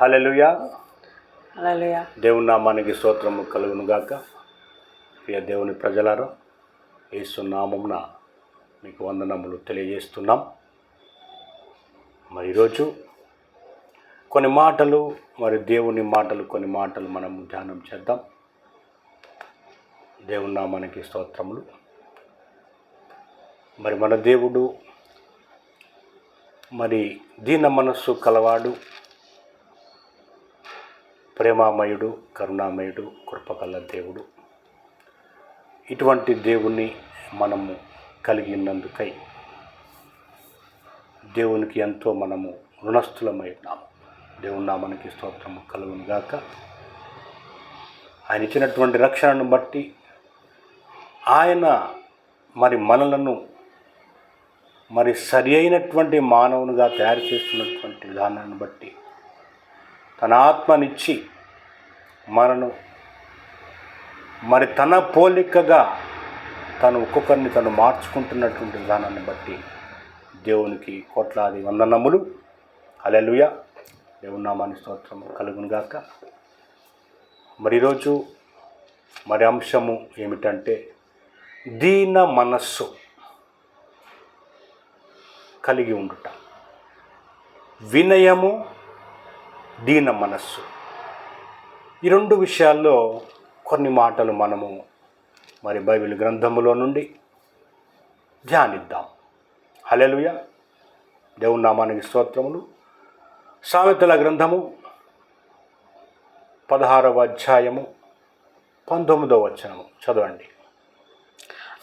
హల్లెలూయా. దేవుని నామానికి స్తోత్రము కలుగును గాక. ప్రియ దేవుని ప్రజలారా యేసు నామమున మీకు వందనములు తెలియజేస్తున్నాం. మరి ఈరోజు కొన్ని మాటలు మరి దేవుని మాటలు కొన్ని మాటలు మనం ధ్యానం చేద్దాం. దేవుని నామానికి స్తోత్రములు. మరి మన దేవుడు మరి దీన మనస్సు కలవాడు ప్రేమామయుడు కరుణామయుడు కృపకల్ల దేవుడు. ఇటువంటి దేవుణ్ణి మనము కలిగి ఉన్నందుకై దేవునికి ఎంతో మనము రుణస్థులమై ఉన్నాము. దేవుని నామానికి స్తోత్రము కలుగును గాక. ఆయన ఇచ్చినటువంటి రక్షణను బట్టి ఆయన మరి మనలను మరి సరి అయినటువంటి మానవునిగా తయారు చేస్తున్నటువంటి విధానాన్ని బట్టి తన ఆత్మనిచ్చి మనను మరి తన పోలికగా తను ఒక్కొక్కరిని తను మార్చుకుంటున్నటువంటి విధానాన్ని బట్టి దేవునికి కోట్లాది వందనములు. అలెలుయ దేవునామాని స్తోత్రము కలుగును గాక. మరి ఈరోజు మరి అంశము ఏమిటంటే దీన మనస్సు కలిగి ఉండుట. వినయము దీన మనస్సు. ఈ రెండు విషయాల్లో కొన్ని మాటలు మనము మరి బైబిల్ గ్రంథములో నుండి ధ్యానిద్దాం. హలెలుయ దేవుని నామానికి స్తోత్రములు. సామెతల గ్రంథము పదహారవ అధ్యాయము పంతొమ్మిదవ వచనము. చదవండి.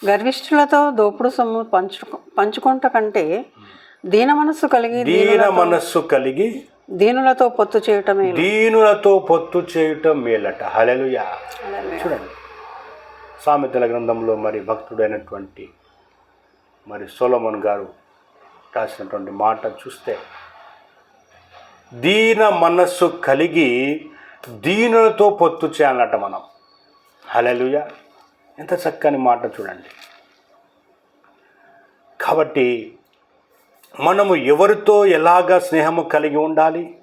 గర్విష్ఠులతో దోపుడు సొమ్ము పంచు పంచుకుంట కంటే దీన మనస్సు కలిగి దీన మనస్సు కలిగి దీనులతో పొత్తు చేయటమే దీనులతో పొత్తు చేయటం మేలట హలెలుయ చూడండి. సామెతల గ్రంథంలో మరి భక్తుడైనటువంటి మరి సోలమన్ గారు రాసినటువంటి మాట చూస్తే దీన మనస్సు కలిగి దీనులతో పొత్తు చేయాలట మనం. హలెలుయ ఎంత చక్కని మాట చూడండి. కాబట్టి మనము ఎవరితో ఎలాగ స్నేహము కలిగి ఉండాలి?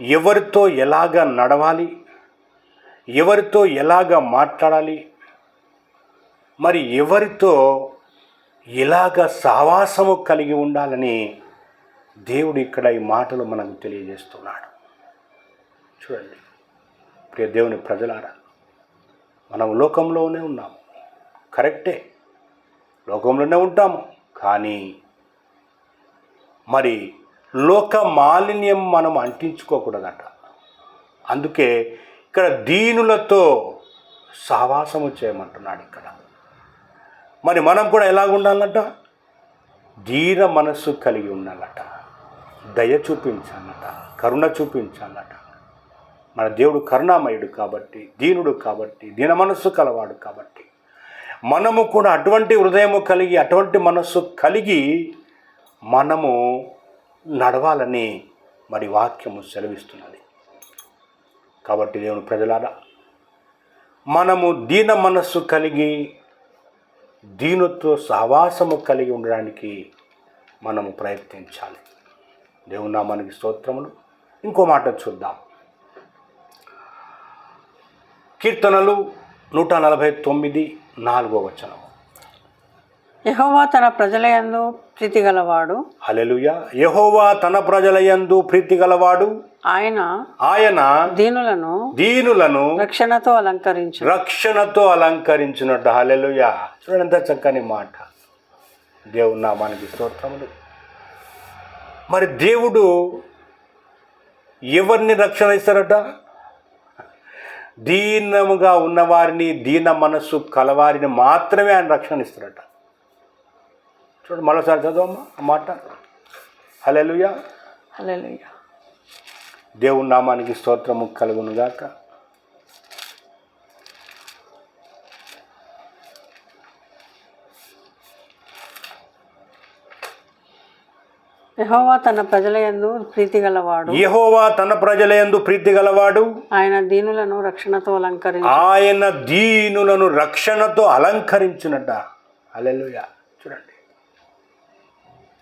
ఎవరితో ఎలాగ నడవాలి? ఎవరితో ఎలాగ మాట్లాడాలి? మరి ఎవరితో ఇలాగ సహవాసము కలిగి ఉండాలని దేవుడు ఇక్కడ ఈ మాటలు మనకు తెలియజేస్తున్నాడు. చూడండి. ప్రియ దేవుని ప్రజలారా మనం లోకంలోనే ఉన్నాము. కరెక్టే. లోకంలోనే ఉంటాము. కానీ మరి లోక మాలిన్యం మనం అంటించుకోకూడదట. అందుకే ఇక్కడ దీనులతో సహవాసము చేయమంటున్నాడు ఇక్కడ. మరి మనం కూడా ఎలాగ ఉండాలట? దీన మనస్సు కలిగి ఉండాలట. దయ చూపించాలట. కరుణ చూపించాలట. మన దేవుడు కరుణామయుడు కాబట్టి దీనుడు కాబట్టి దీన మనస్సు కలవాడు కాబట్టి మనము కూడా అటువంటి హృదయము కలిగి అటువంటి మనస్సు కలిగి మనము నడవాలని మరి వాక్యము సెలవిస్తున్నది. కాబట్టి దేవుని ప్రజలారా మనము దీన మనస్సు కలిగి దీనుతో సహవాసము కలిగి ఉండడానికి మనము ప్రయత్నించాలి. దేవునా మనకి స్తోత్రములు. ఇంకో మాట చూద్దాం. కీర్తనలు నూట నలభై తొమ్మిది నాలుగో వచనం. యెహోవా తన ప్రజల యందు ప్రీతి గలవాడు. హలెలుయ యహోవా తన ప్రజల యందు ప్రీతి గలవాడు. ఆయన ఆయన దీనులను దీనులను రక్షణతో అలంకరించు. రక్షణతో అలంకరించినట్టు హలెలుయ చూడండి ఎంత చక్కని మాట. దేవుని నామానికి స్తోత్రములు. మరి దేవుడు ఎవరిని రక్షణ ఇస్తారట? దీనముగా ఉన్నవారిని దీన మనస్సు కలవారిని మాత్రమే ఆయన రక్షణ ఇస్తారట. చూడండి మరోసారి చదవమ్మా ఆ మాట. Hallelujah hallelujah. దేవుని నామానికి స్తోత్రము కలుగునుగాక. యెహోవా తన ప్రజల యందు ప్రీతి గలవాడు. యెహోవా తన ప్రజల యందు ప్రీతి గలవాడు. ఆయన దీనులను రక్షణతో అలంకరించు. ఆయన దీనులను రక్షణతో అలంకరించునట. చూడండి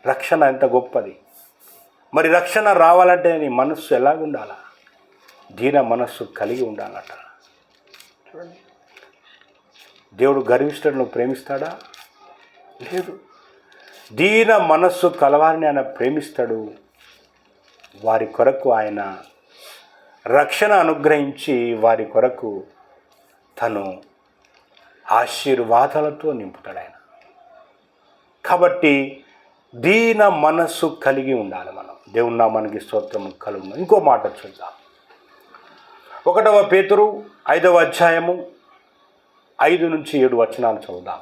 రక్షణ ఎంత గొప్పది. మరి రక్షణ రావాలంటే నీ మనస్సు ఎలాగ ఉండాలా దీన మనస్సు కలిగి ఉండాలట. చూడండి దేవుడు గర్విష్ఠులను ప్రేమిస్తాడా? లేదు. దీన మనస్సు కలవారిని ఆయన ప్రేమిస్తాడు. వారి కొరకు ఆయన రక్షణ అనుగ్రహించి వారి కొరకు తను ఆశీర్వాదాలతో నింపుతాడు ఆయన. కాబట్టి దీన మనస్సు కలిగి ఉండాలి మనం. దేవుని నామానికి స్తోత్రం కలుగు ఇంకో మాట చూద్దాం. ఒకటవ పేతురు ఐదవ అధ్యాయము ఐదు నుంచి ఏడు వచనాలు చదువుదాం.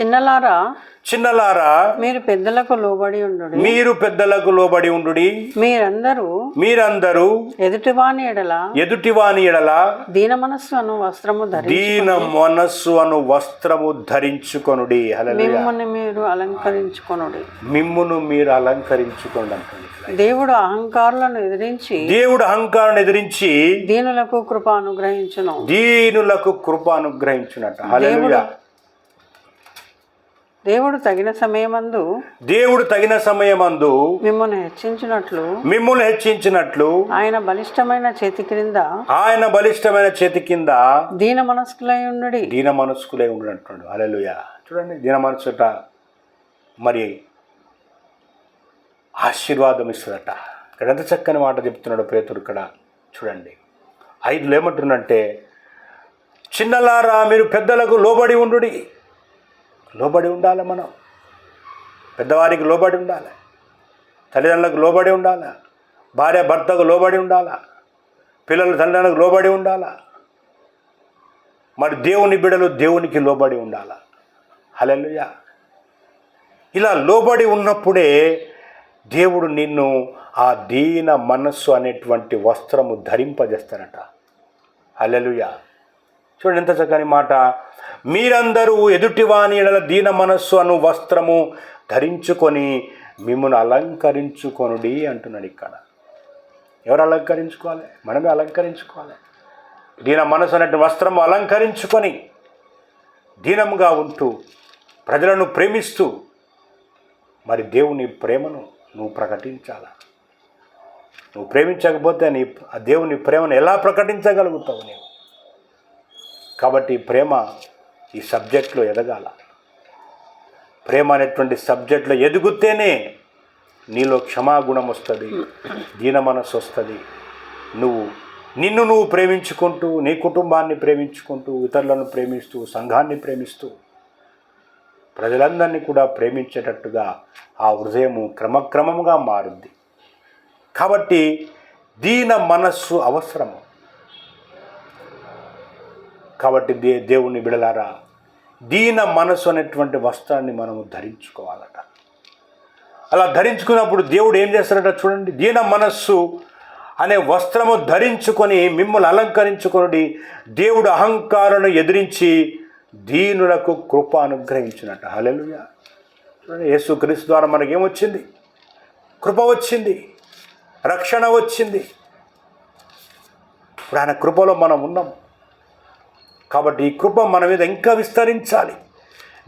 చిన్నలారా? చిన్నలారా మీరు పెద్దలకు లోబడి ఉండు మీరు పెద్దలకు లోబడి ఉండుడి. మీరందరూ మీరందరూ ఎదుటివాని ఎడల ఎదుటివాని ఎడల దీన మనస్సు అను వస్త్రము దీన మనస్సు అను వస్త్రము ధరించుకొనుడి. మిమ్మల్ని మీరు అలంకరించుకొనుడి. మిమ్మును మీరు అలంకరించుకోండి దేవుడు అహంకారులను ఎదిరించి దేవుడు అహంకారం ఎదిరించి దీనులకు కృప అనుగ్రహించును. దీనులకు కృప అనుగ్రహించునట. దేవుడు తగిన సమయమందు దేవుడు తగిన సమయమందు మిమ్మల్ని హెచ్చించినట్లు మిమ్మును హెచ్చించినట్లు ఆయన బలిష్టమైన చేతి క్రింద ఆయన బలిష్టమైన చేతి కింద దీన మనస్కులై ఉండుడి. దీన మనస్కులే ఉండంటున్నాడు హల్లెలూయా. చూడండి దీన మనసుట మరి ఆశీర్వాదం ఇస్తుందట. ఇక్కడ ఎంత చక్కని మాట చెప్తున్నాడు పేతుడు ఇక్కడ చూడండి. ఐదులో ఏమంటుందంటే చిన్నలారా మీరు పెద్దలకు లోబడి ఉండుడి. లోబడి ఉండాలి మనం? పెద్దవారికి లోబడి ఉండాలి? తల్లిదండ్రులకు లోబడి ఉండాలి? భార్య భర్తకు లోబడి ఉండాలా? పిల్లలు తల్లిదండ్రులకు లోబడి ఉండాలా? మరి దేవుని బిడలు దేవునికి లోబడి ఉండాలా? హల్లెలూయా. ఇలా లోబడి ఉన్నప్పుడే దేవుడు నిన్ను ఆ దీన మనస్సు అనేటువంటి వస్త్రము ధరింపజేస్తారట. హల్లెలూయా. చూడండి ఎంత చక్కని మాట. మీరందరూ ఎదుటివాని ఎడల దీన మనస్సు అను వస్త్రము ధరించుకొని మిమ్మల్ని అలంకరించుకొనుడి అంటున్నాడు ఇక్కడ. ఎవరు అలంకరించుకోవాలి? మనమే అలంకరించుకోవాలి. దీన మనసు అనేటి వస్త్రము అలంకరించుకొని దీనముగా ఉంటూ ప్రజలను ప్రేమిస్తూ మరి దేవుని ప్రేమను నువ్వు ప్రకటించాల? నువ్వు ప్రేమించకపోతే నీ ఆ దేవుని ప్రేమను ఎలా ప్రకటించగలుగుతావు నీవు? కాబట్టి ప్రేమ ఈ సబ్జెక్ట్లో ఎదగాల. ప్రేమ అనేటువంటి సబ్జెక్ట్లో ఎదుగుతేనే నీలో క్షమాగుణం వస్తుంది దీన మనస్సు వస్తుంది. నువ్వు నిన్ను నువ్వు ప్రేమించుకుంటూ నీ కుటుంబాన్ని ప్రేమించుకుంటూ ఇతరులను ప్రేమిస్తూ సంఘాన్ని ప్రేమిస్తూ ప్రజలందరినీ కూడా ప్రేమించేటట్టుగా ఆ హృదయము క్రమక్రమముగా మారుద్ది. కాబట్టి దీన మనస్సు అవసరము. కాబట్టి దే దేవుని బిడలారా దీన మనస్సు అనేటువంటి వస్త్రాన్ని మనము ధరించుకోవాలట. అలా ధరించుకున్నప్పుడు దేవుడు ఏం చేస్తాడట చూడండి. దీన మనస్సు అనే వస్త్రము ధరించుకొని మిమ్మల్ని అలంకరించుకొని దేవుడు అహంకారను ఎదిరించి దీనులకు కృప అనుగ్రహించినట్ట హలెలుయ చూడండి యేసు క్రీస్తు ద్వారా మనకేమొచ్చింది? కృప వచ్చింది. రక్షణ వచ్చింది. ఇప్పుడు ఆయన కృపలో మనం ఉన్నాం. కాబట్టి ఈ కృప మన మీద ఇంకా విస్తరించాలి.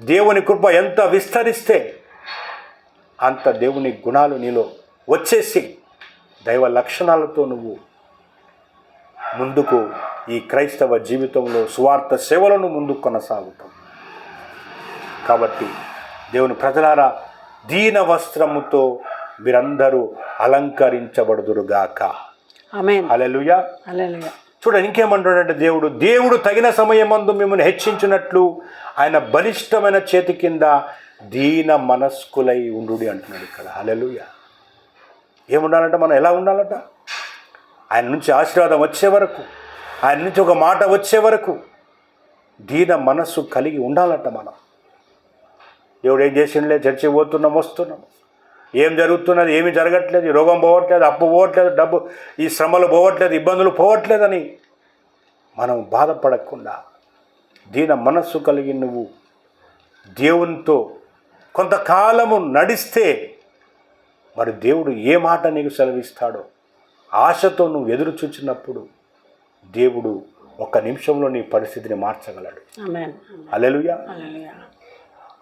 దేవుని కృప ఎంత విస్తరిస్తే అంత దేవుని గుణాలు నీలో వచ్చేసి దైవ లక్షణాలతో నువ్వు ముందుకు ఈ క్రైస్తవ జీవితంలో సువార్త సేవలను ముందుకు కొనసాగుతాం కాబట్టి దేవుని ప్రజలారా దీన వస్త్రముతో మీరందరూ అలంకరించబడుదురుగాక. హల్లెలూయా. హల్లెలూయా. చూడండి ఇంకేమంటాడంటే దేవుడు దేవుడు తగిన సమయమందు మిమ్మల్ని హెచ్చించినట్లు ఆయన బలిష్టమైన చేతి కింద దీన మనస్కులై ఉండు అంటున్నాడు ఇక్కడ. హలెలుయ ఏముండాలంటే? మనం ఎలా ఉండాలట? ఆయన నుంచి ఆశీర్వాదం వచ్చే వరకు ఆయన నుంచి ఒక మాట వచ్చే వరకు దీన మనస్సు కలిగి ఉండాలట మనం. దేవుడు ఏం చేసిండలే? చర్చి పోతున్నాం వస్తున్నాం. ఏం జరుగుతున్నది? ఏమి జరగట్లేదు. రోగం పోవట్లేదు అప్పు పోవట్లేదు డబ్బు ఈ శ్రమలు పోవట్లేదు ఇబ్బందులు పోవట్లేదని మనం బాధపడకుండా దీన మనస్సు కలిగి నువ్వు దేవునితో కొంతకాలము నడిస్తే మరి దేవుడు ఏ మాట నీకు సెలవిస్తాడో ఆశతో నువ్వు ఎదురు చూచినప్పుడు దేవుడు ఒక్క నిమిషంలో నీ పరిస్థితిని మార్చగలడు. అలెలుయా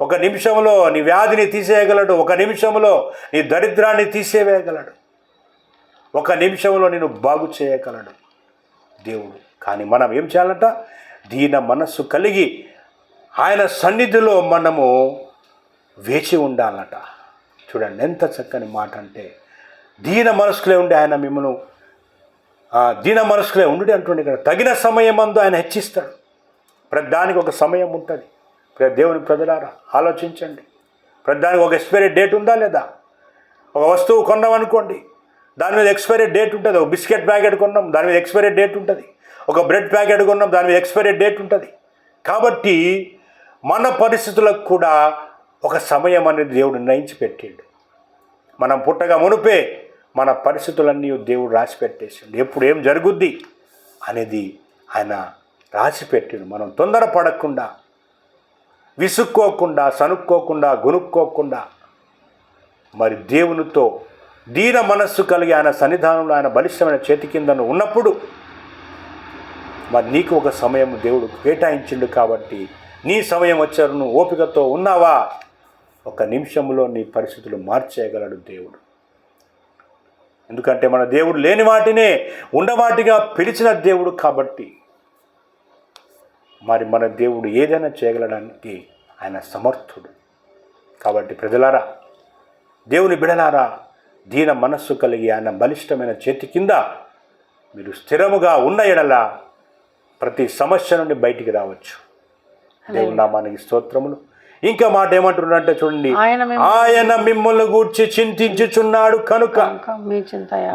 ఒక నిమిషంలో నీ వ్యాధిని తీసేయగలడు ఒక నిమిషంలో నీ దరిద్రాన్ని తీసేవేయగలడు. ఒక నిమిషంలో నేను బాగు చేయగలడు దేవుడు. కానీ మనం ఏం చేయాలంట? దీన మనస్సు కలిగి ఆయన సన్నిధిలో మనము వేచి ఉండాలట. చూడండి ఎంత చక్కని మాట అంటే దీన మనసుకులే ఉండి ఆయన మిమ్మల్ని దీన మనసుకులే ఉండి అంటుండే ఇక్కడ. తగిన సమయం అందు ఆయన హెచ్చిస్తాడు. ప్రతి దానికి ఒక సమయం ఉంటుంది. దేవుని ప్రజలారా ఆలోచించండి. ప్రతిదానికి ఒక ఎక్స్పైరీ డేట్ ఉందా లేదా? ఒక వస్తువు కొన్నాం అనుకోండి దాని మీద ఎక్స్పైరీ డేట్ ఉంటుంది. ఒక బిస్కెట్ ప్యాకెట్ కొన్నాం దాని మీద ఎక్స్పైరీ డేట్ ఉంటుంది. ఒక బ్రెడ్ ప్యాకెట్ కొన్నాం దాని మీద ఎక్స్పైరీ డేట్ ఉంటుంది. కాబట్టి మన పరిస్థితులకు కూడా ఒక సమయం అనేది దేవుడు నిర్ణయించి పెట్టిండు. మనం పుట్టగా మునుపే మన పరిస్థితులన్నీ దేవుడు రాసి పెట్టేసిండు. ఎప్పుడు ఏం జరుగుద్ది అనేది ఆయన రాసి పెట్టిండు. మనం తొందరపడకుండా విసుక్కోకుండా సనుక్కోకుండా గునుక్కోకుండా మరి దేవునితో దీన మనస్సు కలిగి ఆయన సన్నిధానంలో ఆయన బలిష్టమైన చేతి కిందను ఉన్నప్పుడు మరి నీకు ఒక సమయం దేవుడు కేటాయించిండు కాబట్టి నీ సమయం వచ్చారు నువ్వు ఓపికతో ఉన్నావా? ఒక నిమిషంలో నీ పరిస్థితులు మార్చేయగలడు దేవుడు. ఎందుకంటే మన దేవుడు లేని వాటినే ఉండవాటిగా పిలిచిన దేవుడు కాబట్టి మరి మన దేవుడు ఏదైనా చేయగలడానికి ఆయన సమర్థుడు. కాబట్టి ప్రజలారా దేవుని బిడలారా దీన మనస్సు కలిగి ఆయన బలిష్టమైన చేతి కింద మీరు స్థిరముగా ఉన్న ఎడల ప్రతి సమస్య నుండి బయటికి రావచ్చు. దేవుని నామానికి స్తోత్రములు. ఇంకా మాట ఏమంటున్నాడంటే చూడండి ఆయన మేము ఆయన మిమ్మల్ని గూర్చి చింతించుచున్నాడు కనుక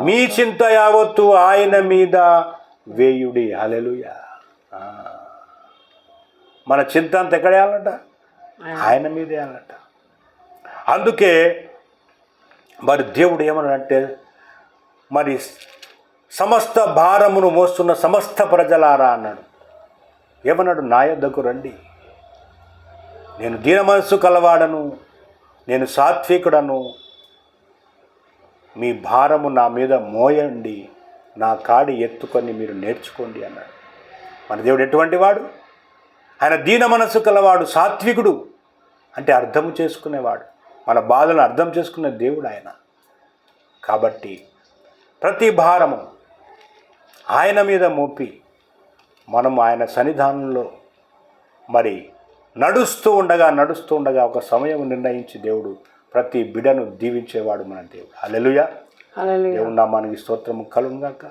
మీ చింత యావత్తు. ఆయన మీద వేయుడి. హలెలుయ మన చింత అంత ఎక్కడ వేయాలంట? ఆయన మీద వేయాలంట. అందుకే మరి దేవుడు ఏమన్నాడంటే మరి సమస్త భారమును మోస్తున్న సమస్త ప్రజలారా అన్నాడు. ఏమన్నాడు? నా యొద్దకు రండి. నేను దీన మనస్సు కలవాడను నేను సాత్వికుడను. మీ భారము నా మీద మోయండి నా కాడి ఎత్తుకొని మీరు నేర్చుకోండి అన్నాడు. మన దేవుడు ఎటువంటి వాడు? ఆయన దీన మనస్సు కలవాడు సాత్వికుడు అంటే అర్థం చేసుకునేవాడు. మన బాధలను అర్థం చేసుకునే దేవుడు ఆయన. కాబట్టి ప్రతి భారము ఆయన మీద మోపి మనం ఆయన సన్నిధానంలో మరి నడుస్తూ ఉండగా నడుస్తూ ఉండగా ఒక సమయం నిర్ణయించి దేవుడు ప్రతి బిడను దీవించేవాడు మన దేవుడు. అలెలుయ. దేవుని నామానికి స్తోత్రము కలుగాక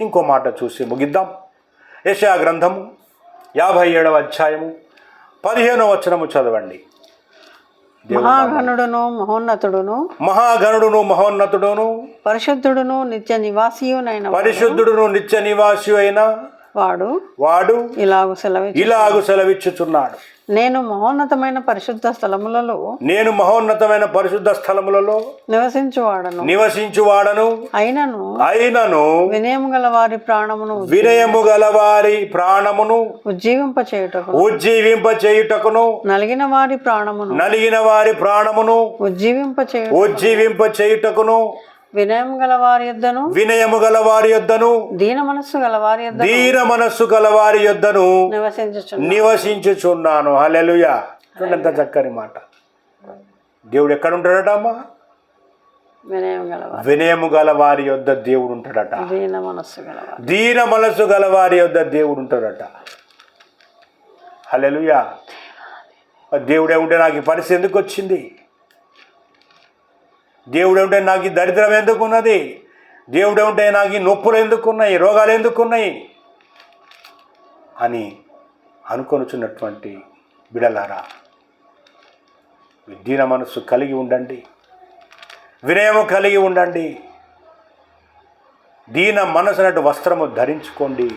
ఇంకో మాట చూసి ముగిద్దాం. యశా గ్రంథము యాభై ఏడవ అధ్యాయము పదిహేనవ వచనము చదవండి. మహాగణుడును మహోన్నతుడును మహాగణుడును మహోన్నతుడును పరిశుద్ధుడును నిత్య నివాసియునైన పరిశుద్ధుడును నిత్య నివాసి అయిన వాడు వాడు ఇలాగు సెలవి ఇలాగు సెలవిచ్చుచున్నాడు. నేను మహోన్నతమైన పరిశుద్ధ స్థలములలో నేను మహోన్నతమైన పరిశుద్ధ స్థలములలో నివసించువాడను. నివసించువాడను. అయినను అయినను వినయము గల వారి ప్రాణమును వినయము గలవారి ప్రాణమును ఉజ్జీవింప చేయుటకు ఉజ్జీవింప చేయుటకును నలిగిన వారి ప్రాణమును నలిగిన వారి ప్రాణమును ఉజ్జీవింప చేయు ఉజ్జీవింప చేయుటకును వినయం గల వారి యొద్దను వినయము గల వారి యొద్దను దీన మనస్సు గల వారి యొద్ద దీన మనస్సు గల వారి యొద్దను నివసించుచు నివసించుచున్నాను. హల్లెలూయ. చూడండి ఎంత చక్కని మాట. దేవుడు ఎక్కడ ఉంటాడట అమ్మా వినయము గల వారి యొద్ద దేవుడు ఉంటాడట. దీన మనస్సు గల వారి దీన మనస్సు గల వారి యొద్ద దేవుడు ఉంటాడట. హల్లెలూయా. దేవుడే ఉంటే నాకు ఈ పరిస్థితి ఎందుకు వచ్చింది? దేవుడు ఉంటే నాకు ఈ దరిద్రం ఎందుకున్నది? దేవుడు ఉంటే నాకు ఈ నొప్పులు ఎందుకున్నాయి? రోగాలు ఎందుకున్నాయి? అని అనుకొనుచున్నటువంటి బిడలారా దీన మనస్సు కలిగి ఉండండి. వినయము కలిగి ఉండండి. దీన మనసునట్టు వస్త్రము ధరించుకోండి.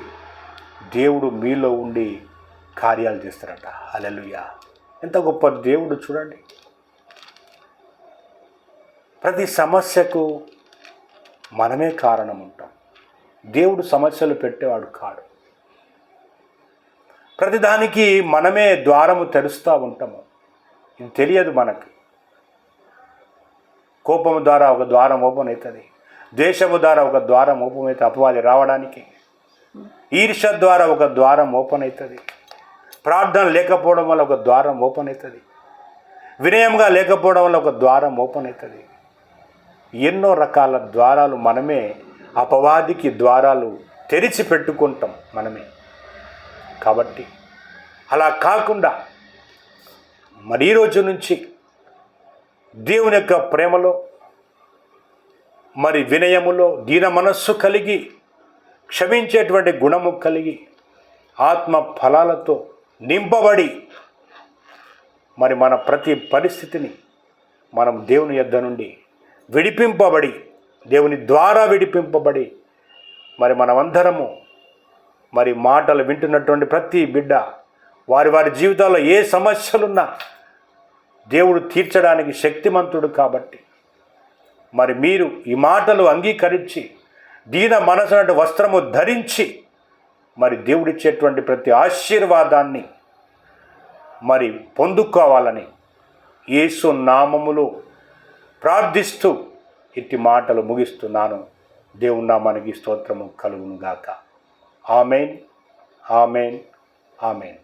దేవుడు మీలో ఉండి కార్యాలు చేస్తారట. అలెలుయ ఎంత గొప్ప దేవుడు చూడండి. ప్రతి సమస్యకు మనమే కారణం ఉంటాం దేవుడు సమస్యలు పెట్టేవాడు కాడు. ప్రతిదానికి మనమే ద్వారము తెరుస్తూ ఉంటాము. ఇది తెలియదు మనకు. కోపము ద్వారా ఒక ద్వారం ఓపెన్ అవుతుంది. ద్వేషము ద్వారా ఒక ద్వారం ఓపెన్ అవుతుంది అపవాది రావడానికి. ఈర్ష ద్వారా ఒక ద్వారం ఓపెన్ అవుతుంది. ప్రార్థన లేకపోవడం వల్ల ఒక ద్వారం ఓపెన్ అవుతుంది. వినయంగా లేకపోవడం వల్ల ఒక ద్వారం ఓపెన్ అవుతుంది. ఎన్నో రకాల ద్వారాలు మనమే అపవాదికి ద్వారాలు తెరిచి పెట్టుకుంటాం మనమే. కాబట్టి అలా కాకుండా మరి ఈ రోజు నుంచి దేవుని యొక్క ప్రేమలో మరి వినయములో దీన మనస్సు కలిగి క్షమించేటువంటి గుణము కలిగి ఆత్మ ఫలాలతో నింపబడి మరి మన ప్రతి పరిస్థితిని మనం దేవుని యొద్ద నుండి విడిపింపబడి దేవుని ద్వారా విడిపింపబడి మరి మనమందరము మరి మాటలు వింటున్నటువంటి ప్రతి బిడ్డ వారి వారి జీవితాల్లో ఏ సమస్యలున్నా దేవుడు తీర్చడానికి శక్తిమంతుడు కాబట్టి మరి మీరు ఈ మాటలు అంగీకరించి దీన మనసునటు వస్త్రము ధరించి మరి దేవుడిచ్చేటువంటి ప్రతి ఆశీర్వాదాన్ని మరి పొందుకోవాలని యేసు నామములో ప్రార్థిస్తూ ఇట్టి మాటలు ముగిస్తున్నాను. దేవుని మనకి స్తోత్రము కలుగునుగాక. Amen amen amen.